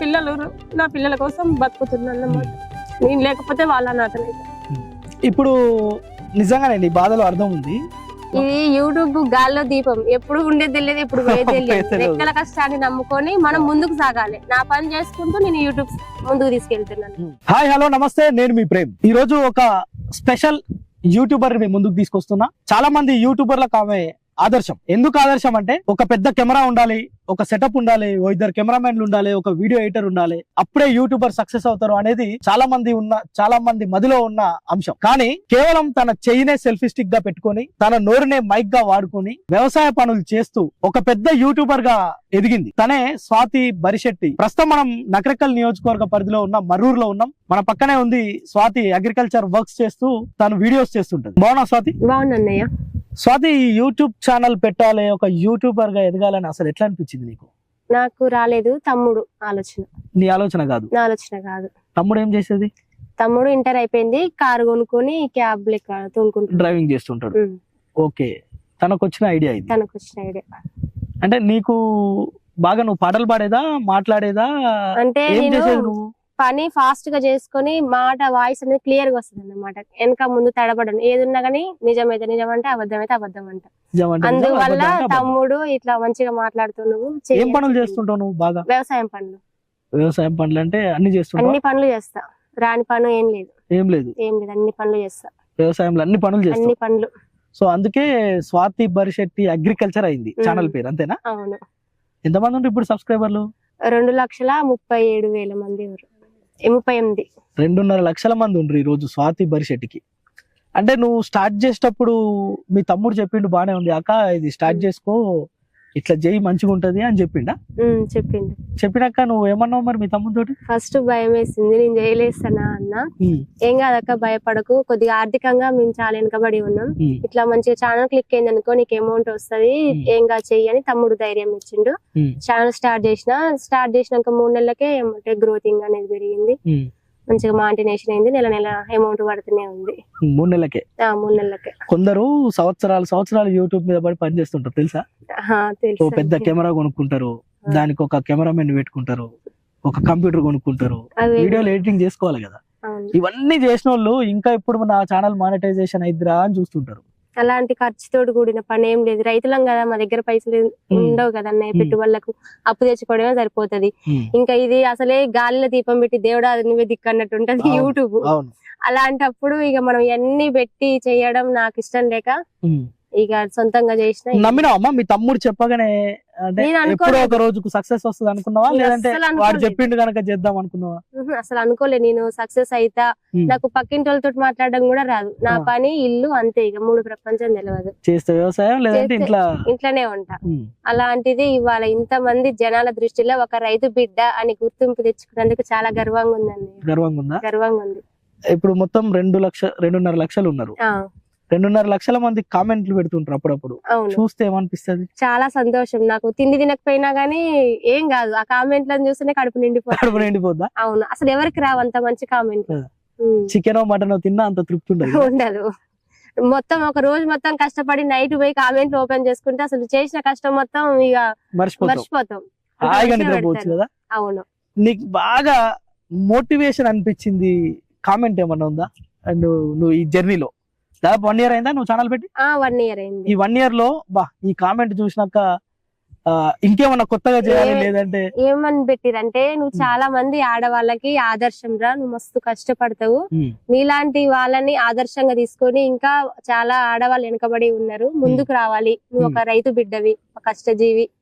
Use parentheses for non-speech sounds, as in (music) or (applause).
పిల్లలు నా పిల్లల కోసం బతుకుతున్నాను అన్నమాట నేను లేకపోతే వాళ్ళ నాటనే ఇప్పుడు నిజంగానే నీ బాధలో అర్థం ఉంది. ఇది యూట్యూబ్ గాల్లో దీపం ఎప్పుడు ఉండేది తెలియదు ఇప్పుడు (laughs) తెలియదు పోయేది తెలియదు. రెక్కల కష్టాన్ని నమ్ముకొని మనం ముందుకు సాగాలి. నా పని చేసుకుంటూ నేను యూట్యూబ్ ముందుకు తీసుకెళ్తున్నాను. హాయ్ హలో నమస్తే నేను మీ ప్రేమ్. ఈ రోజు ఒక స్పెషల్ యూట్యూబర్ మీ ముందుకు తీసుకొస్తున్నా. చాలా మంది యూట్యూబర్లకు ఆమె ఆదర్శం. ఎందుకు ఆదర్శం అంటే ఒక పెద్ద కెమెరా ఉండాలి ఒక సెటప్ ఉండాలి ఓ ఇద్దరు కెమెరామెన్లు ఉండాలి ఒక వీడియో ఎడిటర్ ఉండాలి అప్పుడే యూట్యూబర్ సక్సెస్ అవుతారు అనేది చాలా మంది ఉన్న చాలా మంది మదిలో ఉన్న అంశం. కానీ కేవలం తన చెయ్యినే సెల్ఫీ స్టిక్గా పెట్టుకొని తన నోరునే మైక్గా వాడుకొని వ్యవసాయ పనులు చేస్తూ ఒక పెద్ద యూట్యూబర్గా ఎదిగింది. తనే స్వాతి బరిశెట్టి. ప్రస్తుతం మనం నకరకల్ నియోజకవర్గ పరిధిలో ఉన్న మర్రూరులో ఉన్నాం. మన పక్కనే ఉంది స్వాతి అగ్రికల్చర్ వర్క్స్ చేస్తూ తను వీడియోస్ చేస్తుంటది. బాగున్నా స్వాతి? బాగున్నా స్వాతి యూట్యూబ్ ఛానల్ పెట్టాలి ఒక యూట్యూబర్గా ఎదగాలని అసలు ఎట్లా అనిపించింది నీకు? నాకు రాలేదు తమ్ముడు ఆలోచన. నీ ఆలోచన కాదు? నా ఆలోచన కాదు. తమ్ముడు ఏం చేసేది? తమ్ముడు ఇంటర్ అయిపోయింది కారు కొనుక్కొని క్యాబ్ లెక్క తోలుకుంటాడు డ్రైవింగ్ చేస్తుంటాడు. Um, okay. తనకు వచ్చిన ఐడియా ఇది? తనకు వచ్చిన ఐడియా. అంటే నీకు బాగా నువ్వు పాటలు పాడేదా మాట్లాడేదా? అంటే ఏం నేను చేసేది నువ్వు? పని ఫాస్ట్గా చేసుకొని మాట వాయిస్ అనేది క్లియర్గా వస్తుంది అన్నమాట. వెనక ముందు తడబడను. ఏది ఉన్నా కానీ నిజమైతే నిజం అంటే అబద్ధం అయితే అబద్ధం అంట అందువల్ల. తమ్ముడు ఇట్లా మంచిగా మాట్లాడుతూ నువ్వు ఏం చెయ్యి పనులు అని. చేస్తుంటావు నువ్వు బాగా? వ్యవసాయం పనులు. వ్యవసాయం పనులు అంటే అన్ని చేస్తుంటావు? అన్ని పనులు చేస్తా. రాని పను ఏం లేదు. ఏం లేదు. ఏం లేదు. అన్ని పనులు చేస్తా. వ్యవసాయంలో అన్ని పనులు చేస్తావు? అన్ని పనులు. సో అందుకే స్వాతి బరిశెట్టి అగ్రికల్చర్ అయింది. ఛానల్ పేరు అంతేనా? అవును. ఎంతమంది ఉంటారు ఇప్పుడు సబ్స్క్రైబర్లు? రెండు లక్షల ముప్పై ఏడు వేల మంది ముప్పై ఎనిమిది రెండున్నర లక్షల మంది ఉండ్రు ఈ రోజు స్వాతి బరిశెట్టికి అంటే నువ్వు స్టార్ట్ చేసేటప్పుడు మీ తమ్ముడు చెప్పిండు బానే ఉంది. అక్క ఇది స్టార్ట్ చేసుకో. ఇట్లా చేయి మంచిగా ఉంటది అని చెప్పిండా? చెప్పిండు. చెప్పినాక నువ్వు ఏమన్నావు మరి మీ తమ్ముడితోటి? ఫస్ట్ భయం వేసింది నేను చేయలేస్తానా అన్న? ఏం కాదక్క భయపడకు. కొద్దిగా ఆర్థికంగా మేము చాలా వెనకబడి ఉన్నాం. ఇట్లా మంచిగా ఛానల్ క్లిక్ అయింది అనుకో నీకు అమౌంట్ వస్తది. ఏం కాదు చెయ్యి అని తమ్ముడు ధైర్యం ఇచ్చిండు. ఛానల్ స్టార్ట్ చేసిన స్టార్ట్ చేసినాక మూడు నెలలకే ఏమంటే గ్రోతింగ్ అనేది పెరిగింది. మంచిగా మాంటినేషన్ అయింది నెల నెల అమౌంట్ పడుతూనే ఉంది. మూడు నెలలకే? మూడు నెలలకే. కొందరు సంవత్సరాలు సంవత్సరాలు యూట్యూబ్ మీద పడి పని చేస్తుంటారు తెలుసా? తెలుసు పెద్ద కెమెరా కొనుక్కుంటారు దానికి ఒక కెమెరామెన్ పెట్టుకుంటారు ఒక కంప్యూటర్ కొనుక్కుంటారు వీడియోలు ఎడిటింగ్ చేసుకోవాలి కదా. ఇవన్నీ చేసిన వాళ్ళు ఇంకా ఇప్పుడు నా ఛానల్ మానిటైజేషన్ అయిద్దిరా అని చూస్తుంటారు. అలాంటి ఖర్చుతోటి కూడిన పని ఏం లేదు రైతులం కదా మా దగ్గర పైసలు ఉండవు కదా అన్నయ్య. పెట్టుబడులకు అప్పు తెచ్చుకోవడమే సరిపోతది ఇంకా ఇది అసలే గాలిలో దీపం పెట్టి దేవుడా అది నువ్వే దిక్కు అన్నట్టు ఉంటది. యూట్యూబ్ అలాంటప్పుడు ఇక మనం ఇవన్నీ పెట్టి చేయడం నాకు ఇష్టం లేక. ఇక సొంతంగా చేసిన నమ్మినావా అమ్మా మీ తమ్ముడు చెప్పగానే. ఎప్పుడో ఒక రోజుకు సక్సెస్ వస్తుంది అనుకున్నావా? నేను లేదంటే వాడు. చెప్పిండు కనుక చేద్దాం అనుకున్నావా? అసలు అనుకోలే నేను సక్సెస్ అయితా. నాకు పక్కింటి వాళ్ళతో మాట్లాడడం కూడా రాదు. నా. పని ఇల్లు అంతే. ఇక మూడు ప్రపంచం తెలియదు చేస్తే వ్యవసాయం లేదంటే ఇంట్లో ఇంట్లోనే ఉంటా. అలాంటిది ఇవాళ ఇంతమంది జనాల దృష్టిలో ఒక రైతు బిడ్డ అని గుర్తింపు తెచ్చుకున్నందుకు చాలా గర్వంగా ఉందండి. గర్వంగా ఉందా? గర్వంగా ఉంది. ఇప్పుడు మొత్తం రెండు లక్ష రెండున్నర లక్షలు ఉన్నారు. రెండున్నర లక్షల మంది కామెంట్లు పెడుతుంటారు అప్పుడప్పుడు. చూస్తే ఏమనిపిస్తుంది? చాలా సంతోషం. నాకు తిండి తినకపోయినా గానీ ఏం కాదు. ఆ కామెంట్లను చూస్తేనే కడుపు కడుపు నిండిపోతుంది నిండిపోద్దా? అవును. అసలు ఎవరికి రావు అంత మంచి కామెంట్. చికెన్ మటన్ తిన్నా అంత తృప్తి ఉండదు ఉండదు. మొత్తం ఒక రోజు మొత్తం కష్టపడి నైట్ పోయి కామెంట్లు ఓపెన్ చేసుకుంటే అసలు చేసిన కష్టం మొత్తం ఇక మర్చిపోతాం. హాయిగా నిద్రపోవచ్చు. కదా? అవును. నీకు బాగా మోటివేషన్ అనిపించింది కామెంట్ ఏమన్నా ఉందా? నువ్వు నువ్వు ఈ జర్నీలో. దాదాపు వన్ ఇయర్ అయిందా నువ్వు ఛానల్ పెట్టి? ఆ వన్ ఇయర్ అయింది. ఈ వన్ ఇయర్లో బా ఈ కామెంట్ చూసినాక ఇంకేమన్నా కొత్తగా చేయాలి లేదంటే? ఏమని పెట్టిరంటే నువ్వు. చాలా మంది ఆడవాళ్ళకి ఆదర్శం రా నువ్వు మస్తు కష్టపడతావు. నీలాంటి వాళ్ళని ఆదర్శంగా తీసుకొని ఇంకా చాలా ఆడవాళ్ళు వెనకబడి ఉన్నారు. ముందుకు రావాలి. నువ్వు ఒక రైతు బిడ్డవి ఒక కష్టజీవి.